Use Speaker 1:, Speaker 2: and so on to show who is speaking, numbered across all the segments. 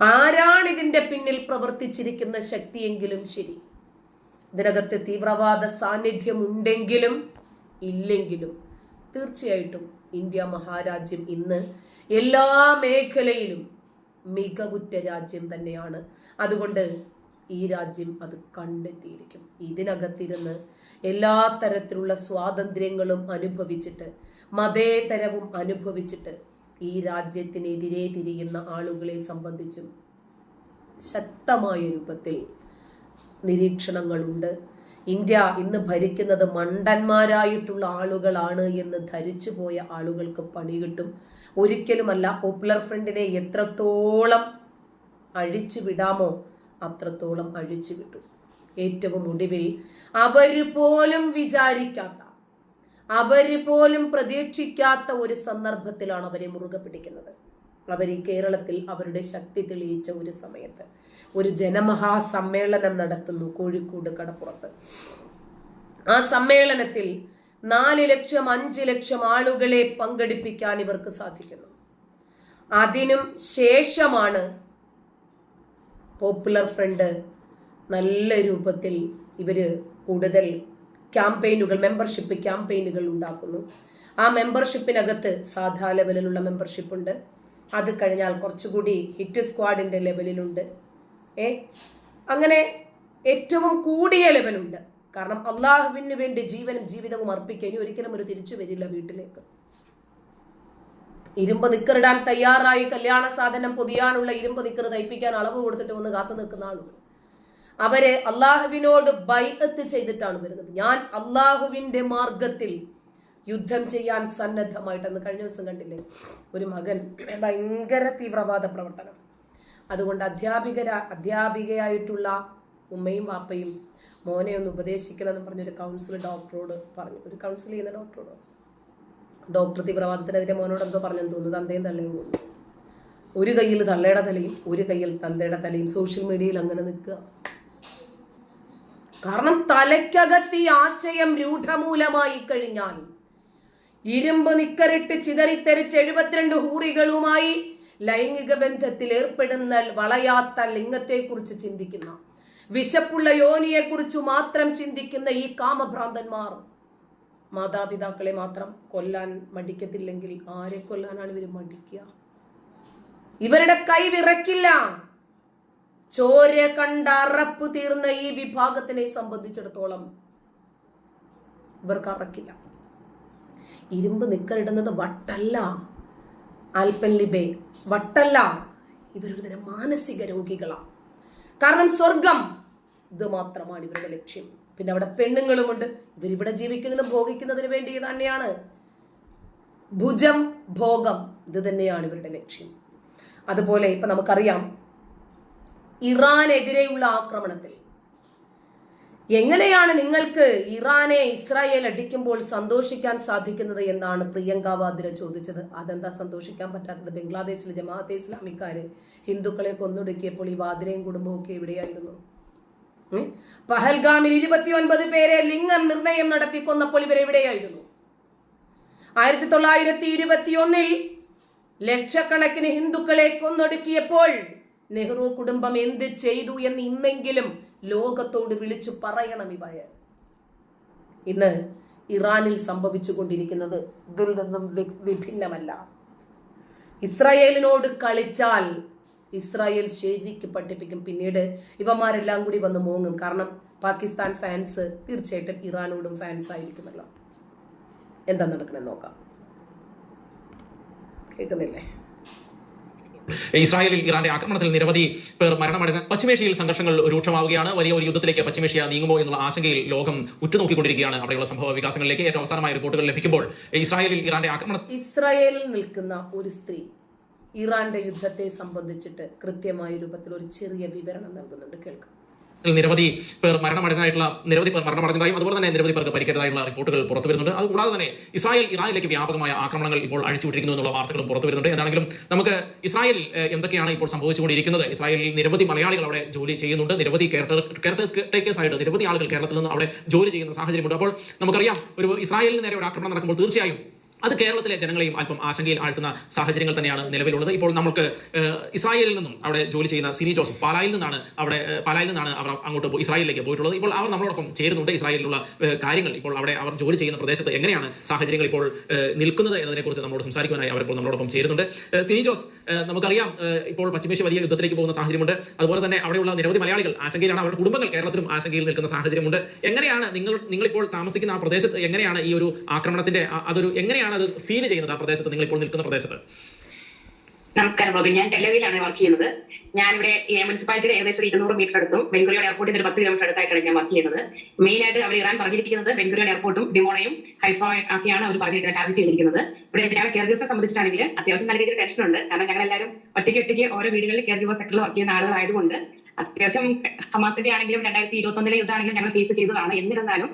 Speaker 1: ആരാണ് ഇതിന്റെ പിന്നിൽ പ്രവർത്തിച്ചിരിക്കുന്ന ശക്തിയെങ്കിലും ശരി. ഇതിനകത്ത് തീവ്രവാദ സാന്നിധ്യം ഉണ്ടെങ്കിലും ഇല്ലെങ്കിലും തീർച്ചയായിട്ടും ഇന്ത്യ മഹാരാജ്യം ഇന്ന് എല്ലാ മേഖലയിലും മികവുറ്റ രാജ്യം തന്നെയാണ്. അതുകൊണ്ട് ഈ രാജ്യം അത് കണ്ടെത്തിയിരിക്കും. ഇതിനകത്തിരുന്ന് എല്ലാ തരത്തിലുള്ള സ്വാതന്ത്ര്യങ്ങളും അനുഭവിച്ചിട്ട് മതേതരവും അനുഭവിച്ചിട്ട് ഈ രാജ്യത്തിനെതിരെ തിരിയുന്ന ആളുകളെ സംബന്ധിച്ചും ശക്തമായ രൂപത്തിൽ നിരീക്ഷണങ്ങളുണ്ട്. ഇന്ത്യ ഇന്ന് ഭരിക്കുന്നത് മണ്ടന്മാരായിട്ടുള്ള ആളുകളാണ് എന്ന് ധരിച്ചു പോയ ആളുകൾക്ക് പണി കിട്ടും. ഒരിക്കലുമല്ല പോപ്പുലർ ഫ്രണ്ടിനെ എത്രത്തോളം അഴിച്ചു വിടാമോ അത്രത്തോളം അഴിച്ചു കിട്ടും ഏറ്റവും ഒടുവിൽ അവർ പോലും വിചാരിക്കാത്ത അവർ പോലും പ്രതീക്ഷിക്കാത്ത ഒരു സന്ദർഭത്തിലാണ് അവരെ മുറുകെ പിടിക്കുന്നത്. അവർ ഈ കേരളത്തിൽ അവരുടെ ശക്തി തെളിയിച്ച ഒരു സമയത്ത് ഒരു ജനമഹാസമ്മേളനം നടത്തുന്നു കോഴിക്കോട് കടപ്പുറത്ത്. ആ സമ്മേളനത്തിൽ നാല് ലക്ഷം അഞ്ച് ലക്ഷം ആളുകളെ പങ്കെടുപ്പിക്കാൻ ഇവർക്ക് സാധിക്കുന്നു. അതിനും ശേഷമാണ് പോപ്പുലർ ഫ്രണ്ട് നല്ല രൂപത്തിൽ ഇവർ കൂടുതൽ ക്യാമ്പയിനുകൾ മെമ്പർഷിപ്പ് ക്യാമ്പയിനുകൾ ഉണ്ടാക്കുന്നു. ആ മെമ്പർഷിപ്പിനകത്ത് സാധാ ലെവലിലുള്ള മെമ്പർഷിപ്പ് ഉണ്ട്. അത് കഴിഞ്ഞാൽ കുറച്ചുകൂടി ഹിറ്റ് സ്ക്വാഡിന്റെ ലെവലിലുണ്ട് ഏ? അങ്ങനെ ഏറ്റവും കൂടിയ ലെവലുണ്ട് കാരണം അള്ളാഹുവിന് വേണ്ടി ജീവനും ജീവിതവും അർപ്പിക്കാൻ ഒരിക്കലും ഒരു തിരിച്ചു വരില്ല വീട്ടിലേക്ക്. ഇരുമ്പ് നിക്കറിടാൻ തയ്യാറായി കല്യാണ സാധനം പൊതിയാനുള്ള ഇരുമ്പ് നിക്കർ തയ്പ്പിക്കാൻ അളവ് കൊടുത്തിട്ട് ഒന്ന് കാത്തു നിൽക്കുന്ന ആളുകൾ. അവർ അള്ളാഹുവിനോട് ബൈഅത്ത് ചെയ്തിട്ടാണ് വരുന്നത്. ഞാൻ അള്ളാഹുവിന്റെ മാർഗത്തിൽ യുദ്ധം ചെയ്യാൻ സന്നദ്ധമായിട്ടെന്ന് കഴിഞ്ഞ ദിവസം കണ്ടില്ലേ? ഒരു മകൻ ഭയങ്കര തീവ്രവാദ പ്രവർത്തനം. അതുകൊണ്ട് അധ്യാപികര അധ്യാപികയായിട്ടുള്ള ഉമ്മയും വാപ്പയും മോനെ ഒന്ന് ഉപദേശിക്കണം എന്ന് പറഞ്ഞൊരു കൗൺസിലർ ഡോക്ടറോട് പറഞ്ഞു. ഒരു കൗൺസിൽ ചെയ്യുന്ന ഡോക്ടറോട്? ഡോക്ടർ തീവ്രവാദത്തിനെതിരെ മോനോട് എന്തോ പറഞ്ഞെന്ന് തോന്നുന്നു. തന്തയും തള്ളയും തോന്നുന്നു ഒരു കയ്യിൽ തള്ളയുടെ തലയും ഒരു കയ്യിൽ തന്തയുടെ തലയും. സോഷ്യൽ മീഡിയയിൽ അങ്ങനെ നിൽക്കുക. കാരണം തലയ്ക്കകത്ത് ഈ ആശയം രൂഢമൂലമായി കഴിഞ്ഞാൽ ഇരുമ്പ് നിക്കറിട്ട് ചിതറിത്തെറിച്ച് എഴുപത്തിരണ്ട് ഹൂറികളുമായി ലൈംഗിക ബന്ധത്തിൽ ഏർപ്പെടുന്ന വളയാത്ത ലിംഗത്തെക്കുറിച്ച് ചിന്തിക്കുന്ന വിശപ്പുള്ള യോനിയെക്കുറിച്ച് മാത്രം ചിന്തിക്കുന്ന ഈ കാമഭ്രാന്തന്മാർ മാതാപിതാക്കളെ മാത്രം കൊല്ലാൻ മടിക്കത്തില്ലെങ്കിൽ ആരെ കൊല്ലാനാണ് ഇവർ മടിക്കുക? ഇവരുടെ കൈ വിറക്കില്ല ചോര കണ്ട അറപ്പ് തീർന്ന ഈ വിഭാഗത്തിനെ സംബന്ധിച്ചിടത്തോളം ഇവർക്ക് അറക്കില്ല. ഇരുമ്പ് നിക്കറിടുന്നത് വട്ടല്ല ആൽപ്പൻലിബേ വട്ടല്ല. ഇവരൊരു തരം മാനസിക രോഗികളാണ് കാരണം സ്വർഗം ഇത് മാത്രമാണ് ഇവരുടെ ലക്ഷ്യം. പിന്നെ അവിടെ പെണ്ണുങ്ങളുമുണ്ട്. ഇവരിവിടെ ജീവിക്കുന്നതും ഭോഗിക്കുന്നതിന് വേണ്ടി തന്നെയാണ്. ഭുജം ഭോഗം ഇത് തന്നെയാണ് ഇവരുടെ ലക്ഷ്യം. അതുപോലെ ഇപ്പൊ നമുക്കറിയാം ഇറാനെതിരെയുള്ള ആക്രമണത്തിൽ. എങ്ങനെയാണ് നിങ്ങൾക്ക് ഇറാനെ ഇസ്രായേൽ അടിക്കുമ്പോൾ സന്തോഷിക്കാൻ സാധിക്കുന്നത് എന്നാണ് പ്രിയങ്ക വാദ്ര ചോദിച്ചത്. അതെന്താ സന്തോഷിക്കാൻ പറ്റാത്തത്? ബംഗ്ലാദേശിലെ ജമാഅത്തെ ഇസ്ലാമിക്കാര് ഹിന്ദുക്കളെ കൊന്നൊടുക്കിയപ്പോൾ ഈ വാദ്രയും കുടുംബവും ഒക്കെ എവിടെയായിരുന്നു? പഹൽഗാമിൽ ഇരുപത്തി ഒൻപത് പേരെ ലിംഗം നിർണയം നടത്തി കൊന്നപ്പോൾ ഇവരെവിടെയായിരുന്നു ആയിരത്തി തൊള്ളായിരത്തി ഇരുപത്തി ഒന്നിൽ ലക്ഷക്കണക്കിന് ഹിന്ദുക്കളെ കൊന്നൊടുക്കിയപ്പോൾ നെഹ്റു കുടുംബം എന്ത് ചെയ്തു എന്ന് ഇന്നെങ്കിലും ലോകത്തോട് വിളിച്ചു പറയണം ഇവയ ഇന്ന് ഇറാനിൽ സംഭവിച്ചുകൊണ്ടിരിക്കുന്നത് ഇതിൽ നിന്നും വിഭിന്നമല്ല. ഇസ്രായേലിനോട് കളിച്ചാൽ ഇസ്രായേൽ ശരിക്ക് പഠിപ്പിക്കും. പിന്നീട് ഇവന്മാരെല്ലാം കൂടി വന്ന് മോങ്ങും. കാരണം പാകിസ്ഥാൻ ഫാൻസ് തീർച്ചയായിട്ടും ഇറാനോടും ഫാൻസ് ആയിരിക്കുമല്ലോ. എന്താ നടക്കണമെന്ന് നോക്കാം. കേൾക്കുന്നില്ലേ?
Speaker 2: ഇസ്രായേലിൽ ഇറാന്റെ ആക്രമണത്തിൽ നിരവധി പേർ മരണമടഞ്ഞ പശ്ചിമേഷ്യയിൽ സംഘർഷങ്ങൾ രൂക്ഷമാവുകയാണ്. വലിയ ഒരു യുദ്ധത്തിലേക്ക് പശ്ചിമേഷ്യ നീങ്ങുമോ എന്നുള്ള ആശങ്കയിൽ ലോകം ഉറ്റുനോക്കിക്കൊണ്ടിരിക്കുകയാണ്. അവിടെയുള്ള സംഭവ വികാസങ്ങളിലേക്ക് ഏറ്റവും അവസാനമായ റിപ്പോർട്ടുകൾ ലഭിക്കുമ്പോൾ ഇസ്രായേലിൽ ഇറാന്റെ ആക്രമണം
Speaker 1: ഇസ്രായേലിൽ നിൽക്കുന്ന ഒരു സ്ത്രീ ഇറാന്റെ യുദ്ധത്തെ സംബന്ധിച്ചിട്ട് കൃത്യമായ രൂപത്തിൽ ഒരു ചെറിയ വിവരണം നൽകുന്നുണ്ട്. കേൾക്കാം.
Speaker 2: നിരവധി പേർ മരണമടഞ്ഞതായിട്ടുള്ള നിരവധി പേർ മരണമടഞ്ഞതായും അതുപോലെ തന്നെ നിരവധി പേർക്ക് പരിക്കേറ്റതായുള്ള റിപ്പോർട്ടുകൾ പുറത്തു വരുന്നുണ്ട്. അതുകൂടാതെ തന്നെ ഇസ്രായേൽ ഇറാനിലേക്ക് വ്യാപകമായ ആക്രമണങ്ങൾ ഇപ്പോൾ അഴിച്ചുവിട്ടിരിക്കുന്നു എന്നുള്ള വാർത്തകളും പുറത്തു വരുന്നുണ്ട്. എന്താണെങ്കിലും നമുക്ക് ഇസ്രായേൽ എന്തൊക്കെയാണ് ഇപ്പോൾ സംഭവിച്ചുകൊണ്ടിരിക്കുന്നത്? ഇസ്രായേലിൽ നിരവധി മലയാളികൾ അവിടെ ജോലി ചെയ്യുന്നുണ്ട്. നിരവധി കെയർടേക്കേഴ്സ് ടേക്കേഴ്സ് ആയിട്ട് നിരവധി ആളുകൾ കേരളത്തിൽ നിന്ന് അവിടെ ജോലി ചെയ്യുന്ന സാഹചര്യമുണ്ട്. അപ്പോൾ നമുക്കറിയാം ഒരു ഇസ്രായേലിന് നേരെ ഒരു ആക്രമണം നടക്കുമ്പോൾ തീർച്ചയായും അത് കേരളത്തിലെ ജനങ്ങളെയും അല്പം ആശങ്കയിൽ ആഴ്ത്തുന്ന സാഹചര്യങ്ങൾ തന്നെയാണ് നിലവിലുള്ളത്. ഇപ്പോൾ നമുക്ക് ഇസ്രായേലിൽ നിന്നും അവിടെ ജോലി ചെയ്യുന്ന സിനി ജോസഫ് പാലായിൽ നിന്നാണ് അവിടെ പാലായിൽ നിന്നാണ് അവർ അങ്ങോട്ട് ഇസ്രായേലിലേക്ക് പോയിട്ടുള്ളത്. ഇപ്പോൾ അവർ നമ്മളോടൊപ്പം ചേരുന്നുണ്ട് ഇസ്രായേലിലുള്ള കാര്യങ്ങൾ. ഇപ്പോൾ അവിടെ അവർ ജോലി ചെയ്യുന്ന പ്രദേശത്ത് എങ്ങനെയാണ് സാഹചര്യങ്ങൾ ഇപ്പോൾ നിൽക്കുന്നത് എന്നതിനെക്കുറിച്ച് നമ്മളോട് സംസാരിക്കുവാനായി അവരിപ്പോൾ നമ്മളോടൊപ്പം ചേരുന്നുണ്ട്. സിനി ജോസ് നമുക്കറിയാം ഇപ്പോൾ പശ്ചിമേഷ്യ വലിയ യുദ്ധത്തിലേക്ക് പോകുന്ന സാഹചര്യമുണ്ട്. അതുപോലെ തന്നെ അവിടെയുള്ള നിരവധി മലയാളികൾ ആശങ്കയിലാണ്. അവരുടെ കുടുംബങ്ങൾ കേരളത്തിലും ആശങ്കയിൽ നിൽക്കുന്ന സാഹചര്യമുണ്ട്. എങ്ങനെയാണ് നിങ്ങൾ നിങ്ങളിപ്പോൾ താമസിക്കുന്ന ആ പ്രദേശത്ത് എങ്ങനെയാണ് ഈ ഒരു ആക്രമണത്തിന്റെ അതൊരു എങ്ങനെയാണ് അത് ഫീൽ ചെയ്യുന്നത് ആ പ്രദേശത്ത്? നിങ്ങൾ ഇപ്പോൾ നിൽക്കുന്ന പ്രദേശത്ത്.
Speaker 3: നമസ്കാരം റോബിൻ ഞാൻ ടെല്ലവിയിലാണ് വർക്ക് ചെയ്യുന്നത്. ഞാനിവിടെ മുനിസിപ്പാലിറ്റിയുടെ ഏകദേശം ഇരുന്നൂറ് മീറ്റർ അടുത്തും ബംഗുറിയോട് എയർപോർട്ടിന്റെ ഒരു പത്ത് കിലോമീറ്റർ അടുത്തായിട്ടാണ് ഞാൻ വർക്ക് ചെയ്യുന്നത്. മെയിൻ ആയിട്ട് അവർ ഇറാൻ പറഞ്ഞിരിക്കുന്നത് ബംഗുറിയോട് എയർപോർട്ടും ഡിമോണയും ഹൈഫ ആക്കിയാണ് അവർ പറഞ്ഞിരിക്കുന്നത് ടാർഗറ്റ് ചെയ്തിരിക്കുന്നത്. ഇവിടെ ഞങ്ങളുടെ കെയർ ഗീവേഴ്സിനെ സംബന്ധിച്ചിട്ടാണെങ്കിൽ അത്യാവശ്യം നല്ല രീതിയിൽ ടെൻഷൻ ഉണ്ട്. കാരണം ഞങ്ങൾ എല്ലാവരും ഒറ്റയ്ക്ക് ഒറ്റയ്ക്ക് ഓരോ വീടുകളിൽ കെയർ ഗീവേഴ്സ് സെക്ടറിൽ വർക്ക് ചെയ്യുന്ന ആളുകളായതുകൊണ്ട് അത്യാവശ്യം ഹമാസിന്റെ ആണെങ്കിലും രണ്ടായിരത്തി ഇരുപത്തി ഒന്നിലെ യുദ്ധമാണെങ്കിലും ഞങ്ങൾ ഫേസ് ചെയ്തതാണ്. എന്നിരുന്നാലും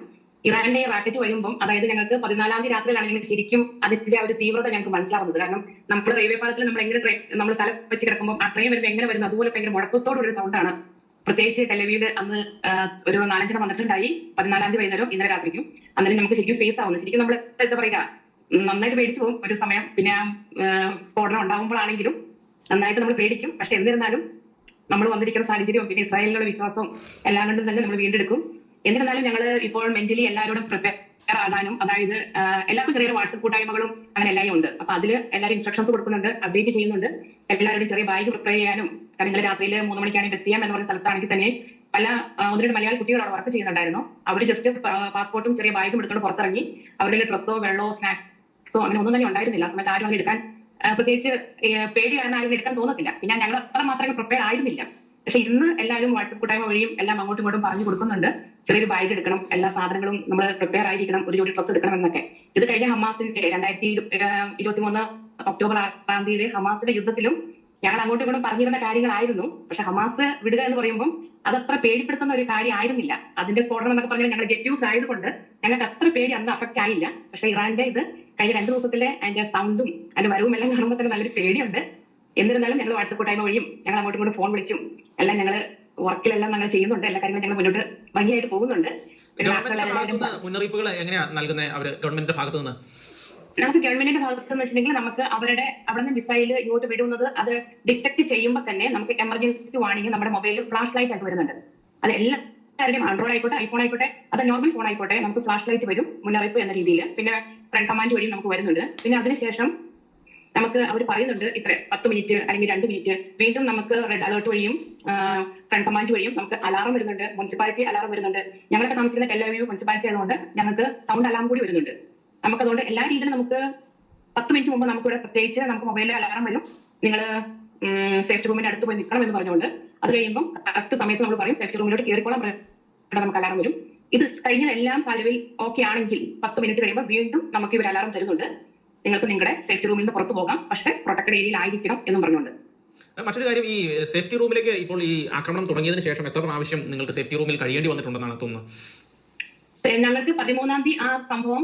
Speaker 3: ഇറാന്റെ റാക്കറ്റ് വരുമ്പം അതായത് ഞങ്ങൾക്ക് പതിനാലാം തീയതി രാത്രിയിലാണ് ഞങ്ങൾ ശരിക്കും അതിന്റെ ആ ഒരു തീവ്രത ഞങ്ങൾക്ക് മനസ്സിലാവുന്നത്. കാരണം നമ്മൾ റെയിൽവേ പാലത്തിൽ നമ്മൾ എങ്ങനെ നമ്മൾ തല വെച്ച് കിടക്കുമ്പോൾ ആ ട്രെയിൻ വരുമ്പോൾ എങ്ങനെ വരുന്നു അതുപോലെ ഭയങ്കര ഒരു സൗണ്ടാണ് പ്രത്യേകിച്ച് ടെലിവിയിൽ അന്ന് ഒരു നാലഞ്ചെണ്ണം വന്നിട്ടുണ്ടായി. പതിനാലാം തീയതി വൈകുന്നേരം ഇന്നലെ രാത്രിക്കും. അന്നേരം നമുക്ക് ശരിക്കും ഫേസ് ആവുന്നു. ശരിക്കും നമ്മൾ എന്താ പറയുക നന്നായിട്ട് പേടിച്ചു പോകും ഒരു സമയം. പിന്നെ സ്ഫോടനം ഉണ്ടാകുമ്പോഴാണെങ്കിലും നന്നായിട്ട് നമ്മൾ പേടിക്കും. പക്ഷെ എന്നിരുന്നാലും നമ്മൾ വന്നിരിക്കുന്ന സാഹചര്യവും പിന്നെ ഇസ്രായേലിനുള്ള വിശ്വാസവും എല്ലാം കൊണ്ടും തന്നെ നമ്മൾ വീണ്ടെടുക്കും. എന്നിരുന്നാലും ഞങ്ങൾ ഇപ്പോൾ മെന്റലി എല്ലാവരോടും പ്രിപ്പയർ ആകാനും അതായത് എല്ലാവർക്കും ചെറിയ വാട്സപ്പ് കൂട്ടായ്മകളും അങ്ങനെ എല്ലാം ഉണ്ട്. അപ്പൊ അതിൽ എല്ലാവരും ഇൻസ്ട്രക്ഷൻസ് കൊടുക്കുന്നുണ്ട് അപ്ഡേറ്റ് ചെയ്യുന്നുണ്ട്. എല്ലാവരുടെയും ചെറിയ ബാഗ് പ്രിപ്പയർ ചെയ്യാനും ഇന്നലെ രാത്രിയിൽ മൂന്ന് മണിക്കാണ് എത്തിയാം എന്ന് പറയുന്ന സ്ഥലത്താണെങ്കിൽ തന്നെ പല ഒന്നിരണ്ട് ഒന്ന് രണ്ട് മലയാളി കുട്ടികൾ അവിടെ വർക്ക് ചെയ്യുന്നുണ്ടായിരുന്നു അവർ ജസ്റ്റ് പാസ്പോർട്ടും ചെറിയ ബാഗും എടുത്തുകൊണ്ട് പുറത്തിറങ്ങി. അവരുടെ ഡ്രസ്സോ വെള്ളമോ സ്നാക്സോ അങ്ങനെ ഒന്നും തന്നെ ഉണ്ടായിരുന്നില്ല. സമയത്ത് ആരും അങ്ങനെ എടുക്കാൻ പ്രത്യേകിച്ച് പേടി കാരണം ആരും എടുക്കാൻ തോന്നത്തില്ല. പിന്നെ ഞങ്ങൾ അത്ര മാത്രമേ പ്രിപ്പയർ ആയിരുന്നില്ല. പക്ഷെ ഇന്ന് എല്ലാവരും വാട്സപ്പ് കൂട്ടായ്മ വഴിയും എല്ലാം അങ്ങോട്ടും ഇങ്ങോട്ടും പറഞ്ഞു കൊടുക്കുന്നുണ്ട്. ചെറിയൊരു ബാഗ് എടുക്കണം എല്ലാ സാധനങ്ങളും നമ്മൾ പ്രിപ്പയർ ആയിരിക്കണം ഒരു ജോഡി ഡ്രസ്സ് എടുക്കണം എന്നൊക്കെ ഇത് കഴിഞ്ഞ ഹമാസിന്റെ രണ്ടായിരത്തി ഇരുപത്തി മൂന്ന് ഒക്ടോബർ ആറാം തീയതി ഹമാസിന്റെ യുദ്ധത്തിലും ഞങ്ങൾ അങ്ങോട്ടും ഇങ്ങോട്ടും പറഞ്ഞിരുന്ന കാര്യങ്ങളായിരുന്നു. പക്ഷെ ഹമാസ് വിടുക എന്ന് പറയുമ്പോൾ അതത്ര പേടിപ്പെടുത്തുന്ന ഒരു കാര്യമായിരുന്നില്ല അതിന്റെ സ്ഫോടനം എന്നൊക്കെ പറഞ്ഞാൽ ഞങ്ങൾ ഗെറ്റ്യൂസ് ആയതുകൊണ്ട് ഞങ്ങൾക്ക് അത്ര പേടി അന്ന് അഫക്റ്റ് ആയില്ല. പക്ഷെ ഇറാന്റെ ഇത് കഴിഞ്ഞ രണ്ടു ദിവസത്തിലെ അതിന്റെ സൗണ്ടും അതിന്റെ വരവും എല്ലാം കാണുമ്പോൾ തന്നെ നല്ലൊരു പേടിയുണ്ട്. എന്നിരുന്നാലും ഞങ്ങൾ വാട്സപ്പ് കൂട്ടായ്മ വഴിയും ഞങ്ങൾ അങ്ങോട്ടും ഇങ്ങോട്ടും ഫോൺ വിളിച്ചും എല്ലാം ഞങ്ങൾ വർക്കിലെല്ലാം ഞങ്ങൾ ചെയ്യുന്നുണ്ട്. എല്ലാ കാര്യങ്ങളും ഞങ്ങൾ മുന്നോട്ട് ഭംഗിയായിട്ട് പോകുന്നുണ്ട്.
Speaker 2: മുന്നറിയിപ്പുകൾ എങ്ങനെയാ നൽകുന്നത് അവർ ഗവൺമെന്റിന്റെ ഭാഗത്തു നിന്ന്
Speaker 3: നമുക്ക് ഗവൺമെന്റിന്റെ ഭാഗത്ത് എന്ന് വെച്ചിട്ടുണ്ടെങ്കിൽ നമുക്ക് അവരുടെ അവിടെ നിന്ന് മിസൈൽ ഇങ്ങോട്ട് വിടുന്നത് അത് ഡിറ്റക്ട് ചെയ്യുമ്പോൾ തന്നെ നമുക്ക് എമർജൻസി വാണിംഗ് നമ്മുടെ മൊബൈലിൽ ഫ്ലാഷ് ലൈറ്റ് ആയിട്ട് വരുന്നുണ്ട്. അത് എല്ലാവരുടെയും ആൻഡ്രോയിഡ് ആയിക്കോട്ടെ ഐഫോൺ ആയിക്കോട്ടെ അത് നോർമൽ ഫോൺ ആയിക്കോട്ടെ നമുക്ക് ഫ്ലാഷ് ലൈറ്റ് വരും മുന്നറിയിപ്പ് എന്ന രീതിയിൽ പിന്നെ ഫ്രണ്ട് കമാൻഡ് വഴി നമുക്ക് വരുന്നുണ്ട്. പിന്നെ അതിനുശേഷം നമുക്ക് അവർ പറയുന്നുണ്ട് ഇത്ര പത്ത് മിനിറ്റ് അല്ലെങ്കിൽ രണ്ട് മിനിറ്റ് വീണ്ടും നമുക്ക് റെഡ് അലേർട്ട് വഴിയും ഫ്രണ്ട് കമാൻഡ് വഴിയും നമുക്ക് അലാറം വരുന്നുണ്ട്. മുനിസിപ്പാലിറ്റി അലാറം വരുന്നുണ്ട്. ഞങ്ങളൊക്കെ താമസിക്കുന്ന ടെല്ലവ്യൂ മുനിസിപ്പാലിറ്റി ആയതുകൊണ്ട് ഞങ്ങൾക്ക് സൗണ്ട് അലാറം കൂടി വരുന്നുണ്ട്. നമുക്ക് അതുകൊണ്ട് എല്ലാ രീതിയിലും നമുക്ക് പത്ത് മിനിറ്റ് മുമ്പ് നമുക്ക് ഇവിടെ പ്രത്യേകിച്ച് നമുക്ക് മൊബൈലിൽ അലാറം വരും. നിങ്ങൾ സേഫ്റ്റി റൂമിന്റെ അടുത്ത് പോയി നിൽക്കണം എന്ന് പറഞ്ഞുകൊണ്ട് അത് കഴിയുമ്പോൾ കറക്റ്റ് സമയത്ത് നമ്മൾ പറയും സേഫ്റ്റി റൂമിലോട്ട് കയറിക്കോളാം. ഇവിടെ നമുക്ക് അലാറം വരും. ഇത് കഴിഞ്ഞ എല്ലാം സാലവിൽ ഓക്കെ ആണെങ്കിൽ പത്ത് മിനിറ്റ് കഴിയുമ്പോൾ വീണ്ടും നമുക്ക് ഇവർ അലാറം തരുന്നുണ്ട്. നിങ്ങൾക്ക് നിങ്ങളുടെ സേഫ്റ്റി റൂമിൽ നിന്ന് പുറത്തു പോകാം. പക്ഷേ പ്രൊട്ടക്ടഡ് ഏരിയയിൽ ആയിരിക്കണം എന്നും പറഞ്ഞുകൊണ്ട്.
Speaker 2: മറ്റൊരു കാര്യം ഈ സേഫ്റ്റി റൂമിലേക്ക് ഇപ്പോൾ ഈ ആക്രമണം തുടങ്ങിയതിന് ശേഷം എത്ര പ്രാവശ്യം നിങ്ങൾക്ക് സേഫ്റ്റി റൂമിൽ കഴിയേണ്ടി വന്നിട്ടുണ്ടെന്നാണ് തോന്നുന്നത്?
Speaker 3: ഞങ്ങൾക്ക് പതിമൂന്നാം തീയതി ആ സംഭവം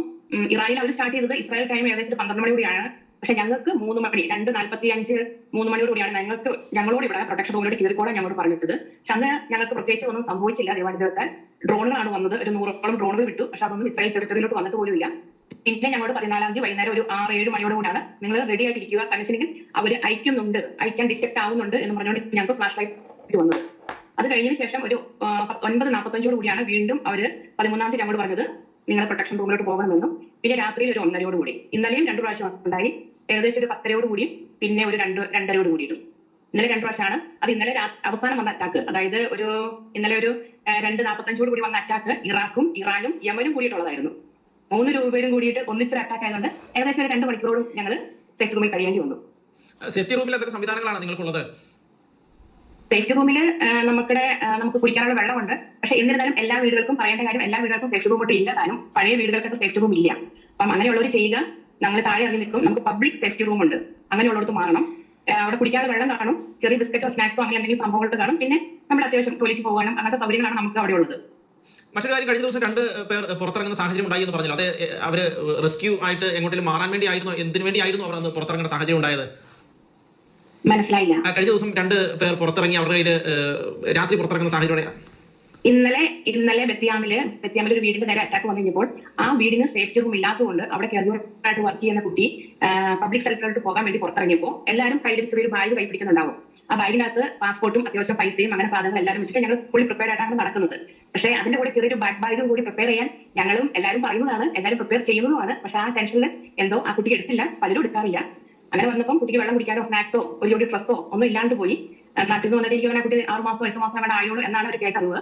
Speaker 3: ഇറാനിൽ അവർ സ്റ്റാർട്ട് ചെയ്തത് ഇസ്രായേൽ ടൈം ഏകദേശം പന്ത്രണ്ട് മണി കൂടിയാണ്. പക്ഷെ ഞങ്ങൾക്ക് മൂന്ന് മണി രണ്ട് നാൽപ്പത്തി അഞ്ച് മൂന്ന് മണിയോട് കൂടിയാണ് ഞങ്ങൾക്ക് ഞങ്ങളോട് ഇവിടെ പ്രൊട്ടക്ഷൻ റൂമിലോട്ട് കയറിക്കോളാൻ ഞങ്ങളോട് പറഞ്ഞിട്ടത്. പക്ഷെ അന്ന് ഞങ്ങൾക്ക് പ്രത്യേകിച്ച് ഒന്നും സംഭവിച്ചില്ല ദൈവാനുഗ്രഹത്താൽ. ഡ്രോണുകളാണ് വന്നത്. ഒരു നൂറോളം ഡ്രോണുകൾ വിട്ടു. പക്ഷെ അതൊന്നും ഇസ്രായേൽ ടെറിട്ടറിയിലോട്ട് വന്നിട്ട് പോലുമില്ല. പിന്നെ ഞങ്ങളോട് പതിനാലാം തീയതി വൈകുന്നേരം ഒരു ആറ് ഏഴ് മണിയോട് കൂടാണ് നിങ്ങൾ റെഡി ആയിട്ടിരിക്കുക. വെച്ചിട്ടുണ്ടെങ്കിൽ അവർ അയക്കുന്നുണ്ട് അയക്കാൻ ഡിറ്റക്ട് ആവുന്നുണ്ട് എന്ന് പറഞ്ഞുകൊണ്ട് ഞങ്ങൾക്ക് ഫ്ലാഷ് ലൈറ്റ് വന്നത്. അത് കഴിഞ്ഞതിന് ശേഷം ഒരു ഒൻപത് നാൽപ്പത്തഞ്ചോട് കൂടിയാണ് വീണ്ടും അവർ പതിമൂന്നാം തീയതി ഞങ്ങളോട് പറഞ്ഞത് നിങ്ങൾ പ്രൊട്ടക്ഷൻ റൂമിലോട്ട് പോകണമെന്നും. പിന്നെ രാത്രിയിൽ ഒരു ഒന്നരയോട് കൂടി. ഇന്നലെയും രണ്ടു പ്രാവശ്യം ഉണ്ടായി. ഏകദേശം ഒരു പത്തരയോട് കൂടിയും പിന്നെ ഒരു രണ്ട് രണ്ടരയോട് കൂടിയിട്ടും. ഇന്നലെ രണ്ടു പ്രാവശ്യമാണ്. അത് ഇന്നലെ അവസാനം വന്ന അറ്റാക്ക് അതായത് ഒരു ഇന്നലെ ഒരു രണ്ട് നാൽപ്പത്തഞ്ചോട് കൂടി വന്ന അറ്റാക്ക് ഇറാഖും ഇറാനും യമനും കൂടിയിട്ടുള്ളതായിരുന്നു. മൂന്ന് രൂപയുടെ കൂടിയിട്ട് ഒന്നിച്ചൊരു അറ്റാക്ക് ആയതുകൊണ്ട് ഏകദേശം ഒരു രണ്ട് മണിക്കൂറോടും ഞങ്ങൾ സേഫ്റ്റി റൂമിൽ കഴിയേണ്ടി വന്നു.
Speaker 2: സേഫ്റ്റി റൂമിൽ എന്തൊക്കെ സംവിധാനങ്ങളാണ് നിങ്ങൾക്കുള്ളത്?
Speaker 3: സേഫ്റ്റി റൂമിൽ നമുക്കിടെ നമുക്ക് കുടിക്കാനുള്ള വെള്ളമുണ്ട്. പക്ഷെ എന്നിരുന്നാലും എല്ലാ വീടുകൾക്കും പറയേണ്ട കാര്യം എല്ലാ വീടുകൾക്കും സേഫ്റ്റി റൂം ഒട്ടും ഇല്ല. താനും പഴയ വീടുകൾക്കൊക്കെ സേഫ്റ്റി റൂം ഇല്ല. അപ്പം അങ്ങനെയുള്ളവർ ചെയ്യുക. നമ്മൾ താഴെ ഇറങ്ങി നിൽക്കും. നമുക്ക് പബ്ലിക് സേഫ്റ്റി റൂം ഉണ്ട്. അങ്ങനെയുള്ളവർക്ക് മാറണം. അവിടെ കുടിക്കാനുള്ള വെള്ളം കാണും. ചെറിയ ബിസ്ക്കറ്റോ സ്നാക്സോ അങ്ങനെ എന്തെങ്കിലും സംഭവങ്ങൾ കാണും. പിന്നെ നമ്മൾ അത്യാവശ്യം ടോയ്ലറ്റ് പോകാനും അങ്ങനത്തെ സൗകര്യങ്ങളാണ് നമുക്ക് അവിടെ ഉള്ളത്.
Speaker 2: മറ്റൊരു കാര്യം കഴിഞ്ഞ ദിവസം രണ്ട് പേർ പുറത്തിറങ്ങുന്ന സാഹചര്യം ഉണ്ടായി എന്ന് പറഞ്ഞല്ലോ. അത് അവർ റെസ്ക്യൂ ആയിട്ട് എങ്ങോട്ടെങ്കിലും മാറാൻ വേണ്ടി ആയിരുന്നു എന്തിനു വേണ്ടി ആയിരുന്നു അവർ അന്ന് പുറത്തിറങ്ങുന്ന സാഹചര്യം ഉണ്ടായത്?
Speaker 3: മനസ്സിലായില്ല.
Speaker 2: കഴിഞ്ഞ ദിവസം രണ്ട് പേർ പുറത്തിറങ്ങി അവരുടെ കയ്യിൽ രാത്രി പുറത്തിറങ്ങുന്ന സാഹചര്യം.
Speaker 3: ഇന്നലെ ഇന്നലെ ബത്തിയാമിൽ ബത്തിയാമിൽ ഒരു വീടിന്റെ നേരെ അറ്റാക്ക് വന്നു കഴിഞ്ഞപ്പോൾ ആ വീടിന് സേഫ്റ്റി റൂം ഇല്ലാത്തതുകൊണ്ട് അവിടെ കെയർഗിവറായിട്ട് വർക്ക് ചെയ്യുന്ന കുട്ടി പബ്ലിക് സെക്ടറിലോട്ട് പോകാൻ വേണ്ടി പുറത്തിറങ്ങിയപ്പോൾ എല്ലാവരും കയ്യിൽ ചെറിയൊരു ബാഗ് കൈ പിടിക്കുന്നുണ്ടാവും. ആ ബാഗിനകത്ത് പാസ്പോർട്ടും അത്യാവശ്യം പൈസയും അങ്ങനെ സാധനങ്ങൾ എല്ലാവരും വെച്ചിട്ട് ഞങ്ങൾ ഫുള്ളി പ്രിപ്പയർ ആയിട്ടാണ് നടക്കുന്നത്. പക്ഷേ അതിന്റെ കൂടെ ചെറിയൊരു ബാക്ക് ബാഗും കൂടി പ്രിപ്പയർ ചെയ്യാൻ ഞങ്ങളും എല്ലാവരും പറയുന്നതാണ്. എല്ലാവരും പ്രിപ്പയർ ചെയ്യുന്നതുമാണ്. പക്ഷെ ആ ടെൻഷനിൽ എന്തോ ആ കുട്ടിക്ക് എടുത്തില്ല. പലരും എടുക്കാറില്ല. അങ്ങനെ വന്നപ്പോൾ കുട്ടിക്ക് വെള്ളം കുടിക്കാനോ സ്നാക്സോ ഒരു ജോഡി ഡ്രസ്സോ ഒന്നും ഇല്ലാണ്ട് പോയി. നാട്ടിൽ നിന്ന് വന്നിട്ട് എനിക്ക് ആ കുട്ടി ആറ് മാസം എട്ട് മാസം അങ്ങനെ ആയുള്ളൂ എന്നാണ് അവർ കേട്ടത്.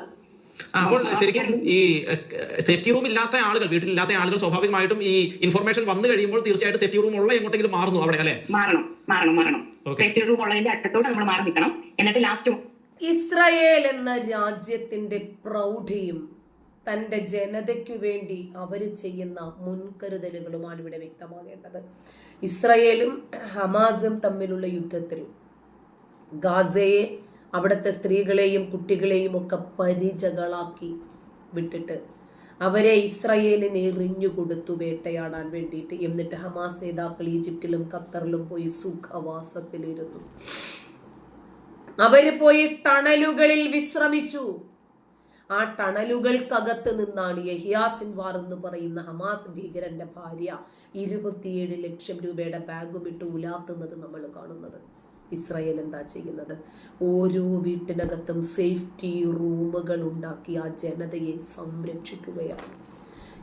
Speaker 2: അപ്പോൾ ശരിക്കും ഈ സേഫ്റ്റി റൂം ഇല്ലാത്ത ആളുകൾ വീട്ടിൽ ഇല്ലാത്ത ആളുകൾ സ്വാഭാവികമായിട്ടും ഈ ഇൻഫർമേഷൻ വന്നു കഴിയുമ്പോൾ തീർച്ചയായിട്ടും സേഫ്റ്റി റൂം ഉള്ള എങ്ങോട്ടെങ്കിലും മാറുന്നു അവിടെ അല്ലെ?
Speaker 3: മാറണം മാറണം മാറണം. സേഫ്റ്റി റൂം ഉള്ളതിന്റെ അറ്റത്തോട് നമ്മൾ മാറി നിൽക്കണം. എന്നിട്ട് ലാസ്റ്റ്
Speaker 1: ഇസ്രയേൽ എന്ന രാജ്യത്തിന്റെ പ്രൗഢിയും തന്റെ ജനതയ്ക്കു വേണ്ടി അവർ ചെയ്യുന്ന മുൻകരുതലുകളുമാണ് ഇവിടെ വ്യക്തമാകേണ്ടത്. ഇസ്രയേലും ഹമാസും തമ്മിലുള്ള യുദ്ധത്തിൽ ഗാസയെ അവിടുത്തെ സ്ത്രീകളെയും കുട്ടികളെയും ഒക്കെ പരിചകളാക്കി വിട്ടിട്ട് അവരെ ഇസ്രയേലിന് എറിഞ്ഞു കൊടുത്തു വേട്ടയാടാൻ വേണ്ടിയിട്ട്. എന്നിട്ട് ഹമാസ് നേതാക്കൾ ഈജിപ്തിലും ഖത്തറിലും പോയി സുഖവാസത്തിലിരുന്നു. അവർ പോയി ടണലുകളിൽ വിശ്രമിച്ചു. ആ ടണലുകൾക്കകത്ത് നിന്നാണ് യഹിയാ സിൻവാർ എന്ന് പറയുന്ന ഹമാസ് ഭീകരന്റെ ഭാര്യ ഇരുപത്തിയേഴ് ലക്ഷം രൂപയുടെ ബാഗും ഇട്ട് ഉലാത്തുന്നത് നമ്മൾ കാണുന്നത്. ഇസ്രായേൽ എന്താ ചെയ്യുന്നത്? ഓരോ വീട്ടിനകത്തും സേഫ്റ്റി റൂമുകൾ ഉണ്ടാക്കി ആ ജനതയെ സംരക്ഷിക്കുകയാണ്.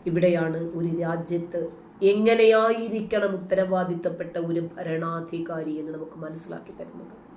Speaker 1: ഇവിടെയാണ് ഒരു രാജ്യത്ത് എങ്ങനെയായിരിക്കണം ഉത്തരവാദിത്തപ്പെട്ട ഒരു ഭരണാധികാരി എന്ന് നമുക്ക് മനസ്സിലാക്കി തരുന്നത്.